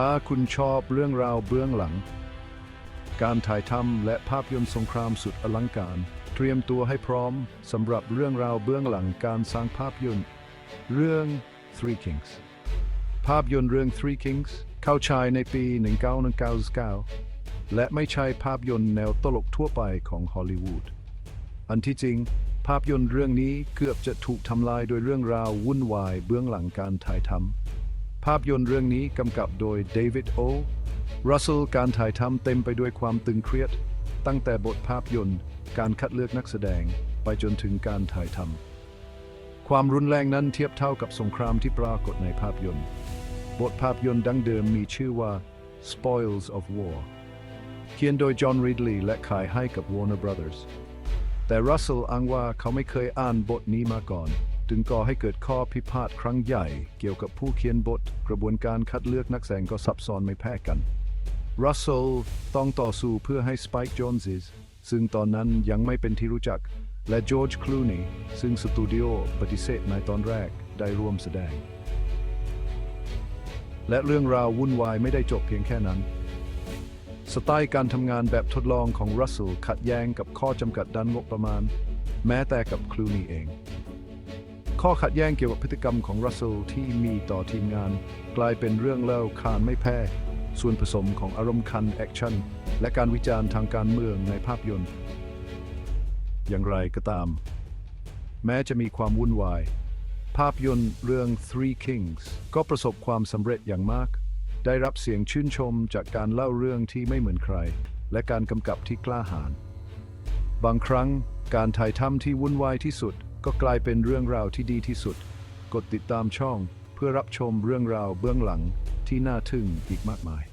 ถ้าคุณชอบเรื่องราวเบื้องหลัง การถ่ายทำและภาพยนตร์สงครามสุดอลังการ เตรียมตัวให้พร้อมสำหรับเรื่องราวเบื้องหลังการสร้างภาพยนตร์เรื่อง Three Kings ภาพยนตร์เรื่อง Three Kings เข้าฉายในปี 1999 และไม่ใช่ภาพยนตร์แนวตลกทั่วไปของฮอลลีวูด อันที่จริง ภาพยนตร์เรื่องนี้เกือบจะถูกทำลายโดยเรื่องราววุ่นวายเบื้องหลังการถ่ายทำ ภาพยนตร์เรื่องนี้กำกับโดยเดวิดโอรัสเซลการถ่ายทำเต็มไปด้วยความตึงเครียด ตั้งแต่บทภาพยนตร์ การคัดเลือกนักแสดงไปจนถึงการถ่ายทำความรุนแรงนั้นเทียบเท่ากับสงครามที่ปรากฏในภาพยนตร์ บทภาพยนตร์ดั้งเดิมมีชื่อว่า Spoils of War เขียนโดยจอห์นรีดลีย์และขายให้กับ Warner Brothers แต่รัสเซลอ้างว่าเขาไม่เคยอ่านบทนี้มาก่อน จึงก่อให้เกิดข้อพิพาทครั้งใหญ่ เกี่ยวกับผู้เขียนบท กระบวนการคัดเลือกนักแสดงก็ซับซ้อนไม่แพ้กันรัสเซลต้องต่อสู้เพื่อให้สไปค์จ o นส์ซึ่งตอนนั้นยังไม่เป็นที่รู้จัก และจอร์จคลูนีซึ่งสตูดิโอปฏิเสธในตอนแรกได้ร่วมแสดง และเรื่องราววุ่นวายไม่ได้จบเพียงแค่นั้น สไตล์การทำงานแบบทดลองของรัสเซลขัดแย้งกับข้อจำกัดด้านงบประมาณ แม้แต่กับคลูนีเอง ข้อขัดแย้งเกี่ยวกับพฤติกรรมของรัสเซลที่มีต่อทีมงาน กลายเป็นเรื่องเล่าคานไม่แพ้ ส่วนผสมของอารมณ์คันแอคชั่น และการวิจารณ์ทางการเมืองในภาพยนตร์ อย่างไรก็ตาม แม้จะมีความวุ่นวาย ภาพยนตร์เรื่อง Three Kings ก็ประสบความสำเร็จอย่างมาก ได้รับเสียงชื่นชมจากการเล่าเรื่องที่ไม่เหมือนใคร และการกำกับที่กล้าหาญบางครั้งการถ่ายทำที่วุ่นวายที่สุด ก็กลายเป็นเรื่องราวที่ดีที่สุด กดติดตามช่องเพื่อรับชมเรื่องราวเบื้องหลังที่น่าทึ่งอีกมากมาย